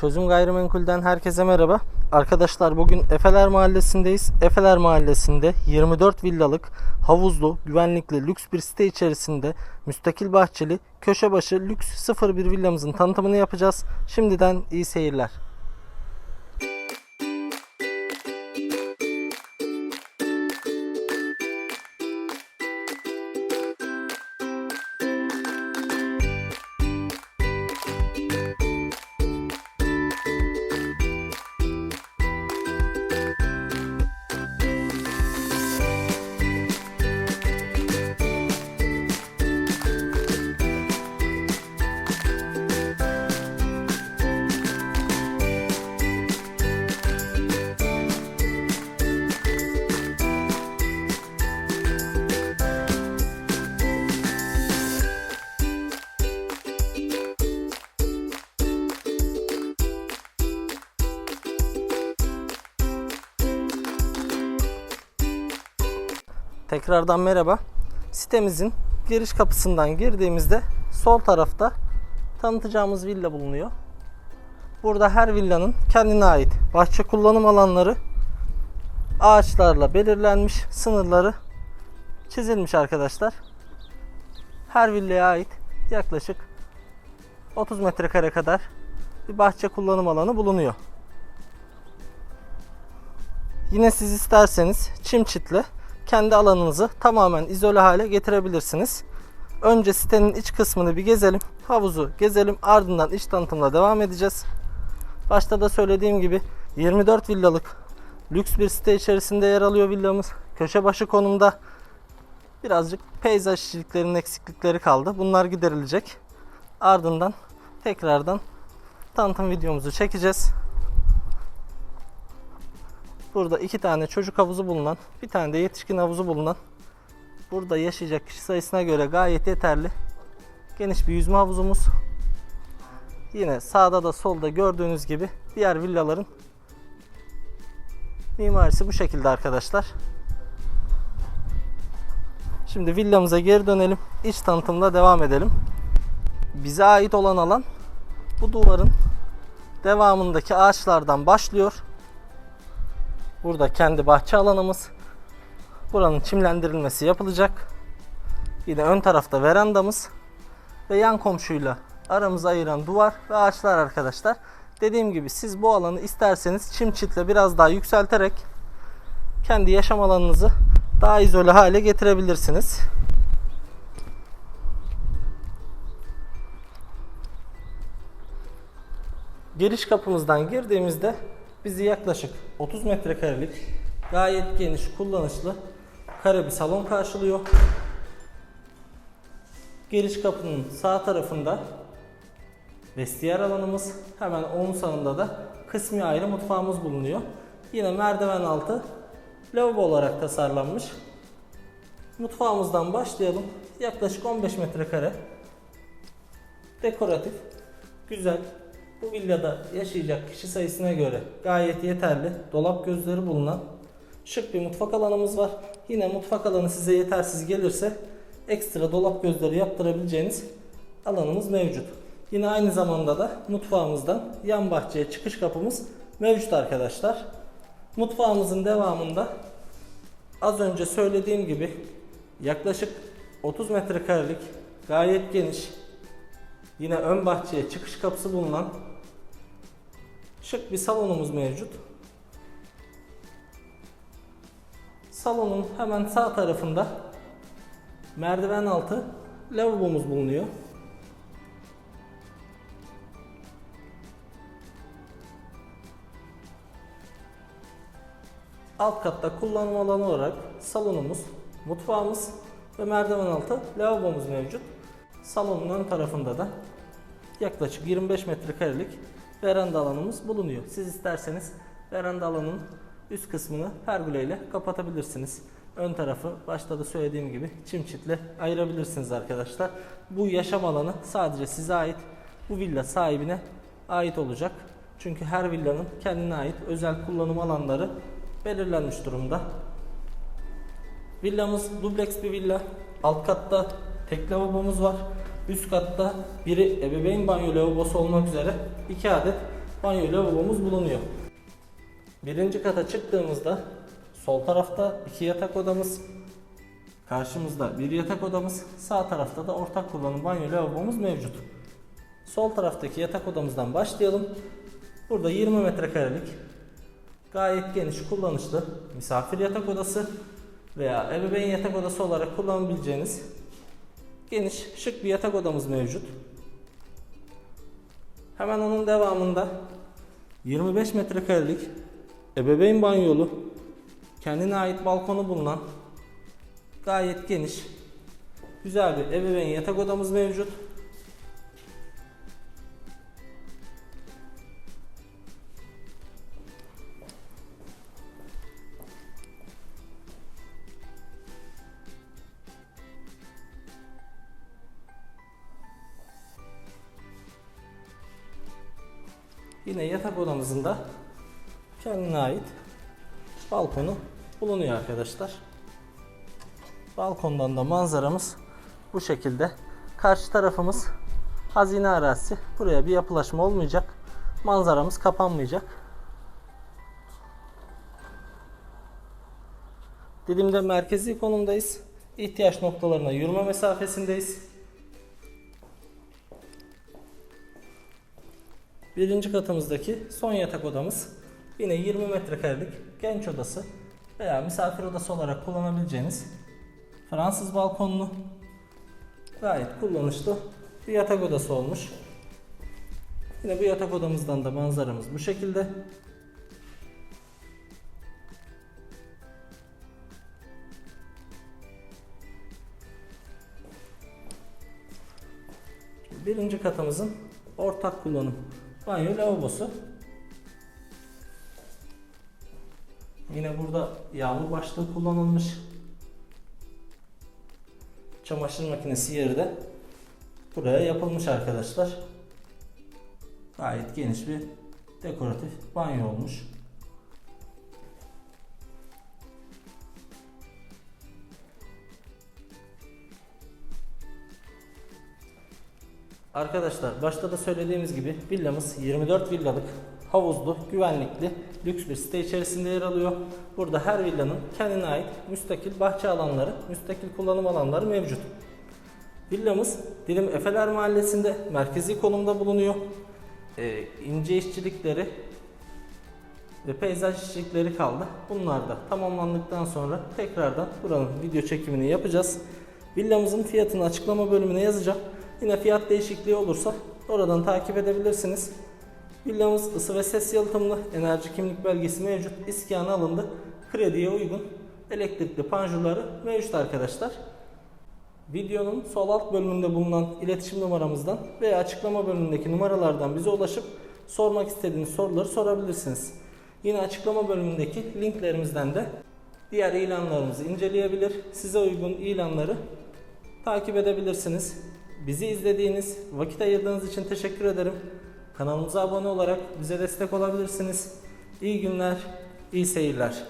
Çözüm Gayrimenkul'den herkese merhaba. Arkadaşlar bugün Efeler Mahallesi'ndeyiz. Efeler Mahallesi'nde 24 villalık, havuzlu, güvenlikli, lüks bir site içerisinde müstakil bahçeli, köşe başı lüks 01 villamızın tanıtımını yapacağız. Şimdiden iyi seyirler. Tekrardan merhaba. Sitemizin giriş kapısından girdiğimizde sol tarafta tanıtacağımız villa bulunuyor. Burada her villanın kendine ait bahçe kullanım alanları ağaçlarla belirlenmiş, sınırları çizilmiş arkadaşlar. Her villaya ait yaklaşık 30 metrekare kadar bir bahçe kullanım alanı bulunuyor. Yine siz isterseniz çim çitle kendi alanınızı tamamen izole hale getirebilirsiniz. Önce sitenin iç kısmını bir gezelim. Havuzu gezelim. Ardından iç tanıtımla devam edeceğiz. Başta da söylediğim gibi 24 villalık lüks bir site içerisinde yer alıyor villamız. Köşe başı konumda. Birazcık peyzaj işçiliklerinin eksiklikleri kaldı. Bunlar giderilecek. Ardından tekrardan tanıtım videomuzu çekeceğiz. Burada iki tane çocuk havuzu bulunan, bir tane de yetişkin havuzu bulunan, burada yaşayacak kişi sayısına göre gayet yeterli geniş bir yüzme havuzumuz. Yine sağda da solda gördüğünüz gibi diğer villaların mimarisi bu şekilde arkadaşlar. Şimdi villamıza geri dönelim. İç tanıtımla devam edelim. Bize ait olan alan bu duvarın devamındaki ağaçlardan başlıyor. Burada kendi bahçe alanımız. Buranın çimlendirilmesi yapılacak. Yine ön tarafta verandamız ve yan komşuyla aramızı ayıran duvar ve ağaçlar arkadaşlar. Dediğim gibi siz bu alanı isterseniz çim çitle biraz daha yükselterek kendi yaşam alanınızı daha izole hale getirebilirsiniz. Giriş kapımızdan girdiğimizde bizi yaklaşık 30 metrekarelik gayet geniş kullanışlı kare bir salon karşılıyor. Giriş kapının sağ tarafında vestiyer alanımız hemen onun sağında da kısmi ayrı mutfağımız bulunuyor. Yine merdiven altı lavabo olarak tasarlanmış. Mutfağımızdan başlayalım. Yaklaşık 15 metrekare. Dekoratif, güzel, bu villada yaşayacak kişi sayısına göre gayet yeterli dolap gözleri bulunan şık bir mutfak alanımız var. Yine mutfak alanı size yetersiz gelirse ekstra dolap gözleri yaptırabileceğiniz alanımız mevcut. Yine aynı zamanda da mutfağımızdan yan bahçeye çıkış kapımız mevcut arkadaşlar. Mutfağımızın devamında az önce söylediğim gibi yaklaşık 30 metrekarelik gayet geniş Yine ön bahçeye çıkış kapısı bulunan şık bir salonumuz mevcut. Salonun hemen sağ tarafında merdiven altı lavabomuz bulunuyor. Alt katta kullanım alanı olarak salonumuz, mutfağımız ve merdiven altı lavabomuz mevcut. Salonun ön tarafında da yaklaşık 25 metrekarelik veranda alanımız bulunuyor. Siz isterseniz veranda alanının üst kısmını pergole ile kapatabilirsiniz. Ön tarafı başta da söylediğim gibi çim çitle ayırabilirsiniz arkadaşlar. Bu yaşam alanı sadece size ait. Bu villa sahibine ait olacak. Çünkü her villanın kendine ait özel kullanım alanları belirlenmiş durumda. Villamız dubleks bir villa. Alt katta tek lavabomuz var. Üst katta biri ebeveyn banyo lavabosu olmak üzere iki adet banyo lavabomuz bulunuyor. Birinci kata çıktığımızda sol tarafta iki yatak odamız, karşımızda bir yatak odamız, sağ tarafta da ortak kullanım banyo lavabomuz mevcut. Sol taraftaki yatak odamızdan başlayalım. Burada 20 metrekarelik gayet geniş kullanışlı misafir yatak odası veya ebeveyn yatak odası olarak kullanabileceğiniz geniş şık bir yatak odamız mevcut. Hemen onun devamında 25 metrekarelik ebeveyn banyolu kendine ait balkonu bulunan gayet geniş güzel bir ebeveyn yatak odamız mevcut. Yine yatak odamızın da kendine ait balkonu bulunuyor arkadaşlar. Balkondan da manzaramız bu şekilde. Karşı tarafımız hazine arazisi. Buraya bir yapılaşma olmayacak. Manzaramız kapanmayacak. Dilimde merkezi konumdayız. İhtiyaç noktalarına yürüme mesafesindeyiz. Birinci katımızdaki son yatak odamız yine 20 metrekarelik genç odası veya misafir odası olarak kullanabileceğiniz Fransız balkonlu gayet kullanışlı bir yatak odası olmuş. Yine bu yatak odamızdan da manzaramız bu şekilde. Birinci katımızın ortak kullanım banyo lavabosu. Yine burada yağmur başlığı kullanılmış. Çamaşır makinesi yeri de buraya yapılmış arkadaşlar. Gayet geniş bir dekoratif banyo olmuş. Arkadaşlar başta da söylediğimiz gibi villamız 24 villalık, havuzlu, güvenlikli, lüks bir site içerisinde yer alıyor. Burada her villanın kendine ait müstakil bahçe alanları, müstakil kullanım alanları mevcut. Villamız Dilim Efeler Mahallesi'nde merkezi konumda bulunuyor. Ee, ince işçilikleri ve peyzaj işçilikleri kaldı. Bunlar da tamamlandıktan sonra tekrardan buranın video çekimini yapacağız. Villamızın fiyatını açıklama bölümüne yazacağım. Yine fiyat değişikliği olursa oradan takip edebilirsiniz. Villamız ısı ve ses yalıtımlı, enerji kimlik belgesi mevcut, iskanı alındı. Krediye uygun, elektrikli panjurları mevcut arkadaşlar. Videonun sol alt bölümünde bulunan iletişim numaramızdan veya açıklama bölümündeki numaralardan bize ulaşıp sormak istediğiniz soruları sorabilirsiniz. Yine açıklama bölümündeki linklerimizden de diğer ilanlarımızı inceleyebilir, size uygun ilanları takip edebilirsiniz. Bizi izlediğiniz, vakit ayırdığınız için teşekkür ederim. Kanalımıza abone olarak bize destek olabilirsiniz. İyi günler, iyi seyirler.